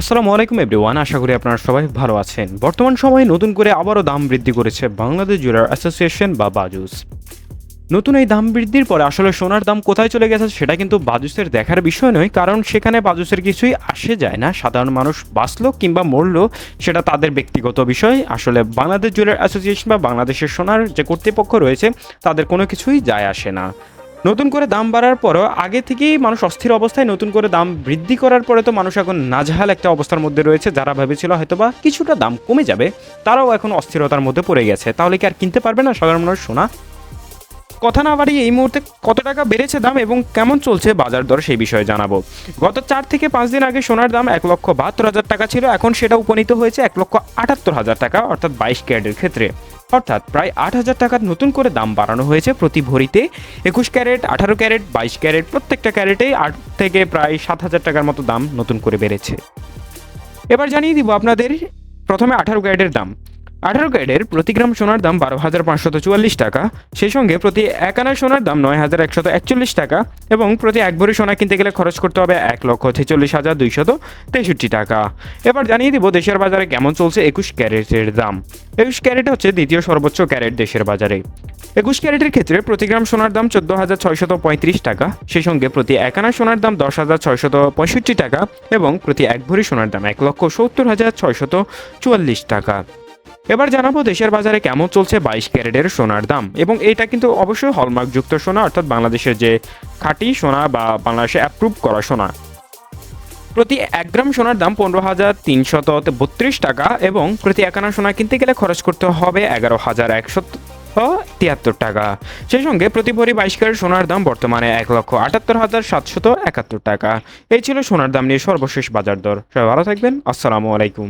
আসসালামু আলাইকুম এভরিওয়ান, আশা করি আপনারা সবাই ভালো আছেন। বর্তমান সময়ে নতুন করে আবারও দাম বৃদ্ধি করেছে বাংলাদেশ জুয়েলার অ্যাসোসিয়েশন বা বাজুস। নতুন এই দাম বৃদ্ধির পরে আসলে সোনার দাম কোথায় চলে গেছে সেটা কিন্তু বাজুসের দেখার বিষয় নয়, কারণ সেখানে বাজুসের কিছুই আসে যায় না। সাধারণ মানুষ বাঁচলো কিংবা মরলো, সেটা তাদের ব্যক্তিগত বিষয়। আসলে বাংলাদেশ জুয়েলার অ্যাসোসিয়েশন বা বাংলাদেশের সোনার যে কর্তৃপক্ষ রয়েছে, তাদের কোনো কিছুই যায় আসে না। নতুন করে দাম বাড়ার পরও আগে থেকেই মানুষ অস্থির অবস্থায় নতুন করে দাম বৃদ্ধি করার পরে তো মানুষ এখন নাজহাল একটা অবস্থার মধ্যে রয়েছে। যারা ভেবেছিল হয়তোবা কিছুটা দাম কমে যাবে, তারাও এখন অস্থিরতার মধ্যে পড়ে গেছে। তাহলে কি আর কিনতে পারবে না সাধারণ মানুষ, সোনা? কথা না বাড়িয়ে এই মুহূর্তে কত টাকা বেড়েছে দাম এবং কেমন চলছে বাজার দর সেই বিষয়ে জানাব। গত চার থেকে পাঁচ দিন আগে সোনার দাম এক লক্ষ বাহাত্তর হাজার টাকা ছিল, এখন সেটা উপনীত হয়েছে এক লক্ষ আটাত্তর হাজার টাকা, অর্থাৎ বাইশ ক্যারেটের ক্ষেত্রে। অর্থাৎ প্রায় আট হাজার টাকার নতুন করে দাম বাড়ানো হয়েছে প্রতি ভরিতে। একুশ ক্যারেট, আঠারো ক্যারেট, বাইশ ক্যারেট, প্রত্যেকটা ক্যারেটেই আট থেকে প্রায় সাত হাজার টাকার মতো দাম নতুন করে বেড়েছে। এবার জানিয়ে দিব আপনাদের প্রথমে আঠারো ক্যারেটের দাম। আঠারো ক্যারেটের প্রতি গ্রাম সোনার দাম বারো হাজার পাঁচশত চুয়াল্লিশ টাকা। সেই সঙ্গে প্রতি এক আনা সোনার দাম নয় হাজার একশত একচল্লিশ টাকা এবং প্রতি এক ভরি সোনা কিনতে গেলে খরচ করতে হবে এক লক্ষ ছেচল্লিশ হাজার দুইশত তেষট্টি টাকা। এবার জানিয়ে দিব দেশের বাজারে কেমন চলছে একুশ ক্যারেটের দাম। একুশ ক্যারেট হচ্ছে দ্বিতীয় সর্বোচ্চ ক্যারেট দেশের বাজারে। একুশ ক্যারেটের ক্ষেত্রে প্রতি গ্রাম সোনার দাম চোদ্দ হাজার ছয়শত পঁয়ত্রিশ টাকা, সেই সঙ্গে প্রতি এক আনা সোনার দাম দশ হাজার ছয়শত পঁয়ষট্টি টাকা এবং প্রতি এক ভরি সোনার দাম এক লক্ষ সত্তর হাজার ছয়শত চুয়াল্লিশ টাকা। এবার জানাব দেশের বাজারে কেমন চলছে বাইশ ক্যারেটের সোনার দাম। এবং এটা কিন্তু অবশ্যই হলমার্কযুক্ত সোনা, অর্থাৎ বাংলাদেশের যে খাঁটি সোনা বা বাংলাদেশে অ্যাপ্রুভ করা সোনা। প্রতি এক গ্রাম সোনার দাম পনেরো হাজার তিনশত বত্রিশ টাকা এবং প্রতি একানা সোনা কিনতে গেলে খরচ করতে হবে এগারো হাজার একশত তিয়াত্তর টাকা। সেই সঙ্গে প্রতি ভরি বাইশ ক্যারেট সোনার দাম বর্তমানে এক লক্ষ আটাত্তর হাজার সাতশত একাত্তর টাকা। এই ছিল সোনার দাম নিয়ে সর্বশেষ বাজার দর। সবাই ভালো থাকবেন। আসসালামু আলাইকুম।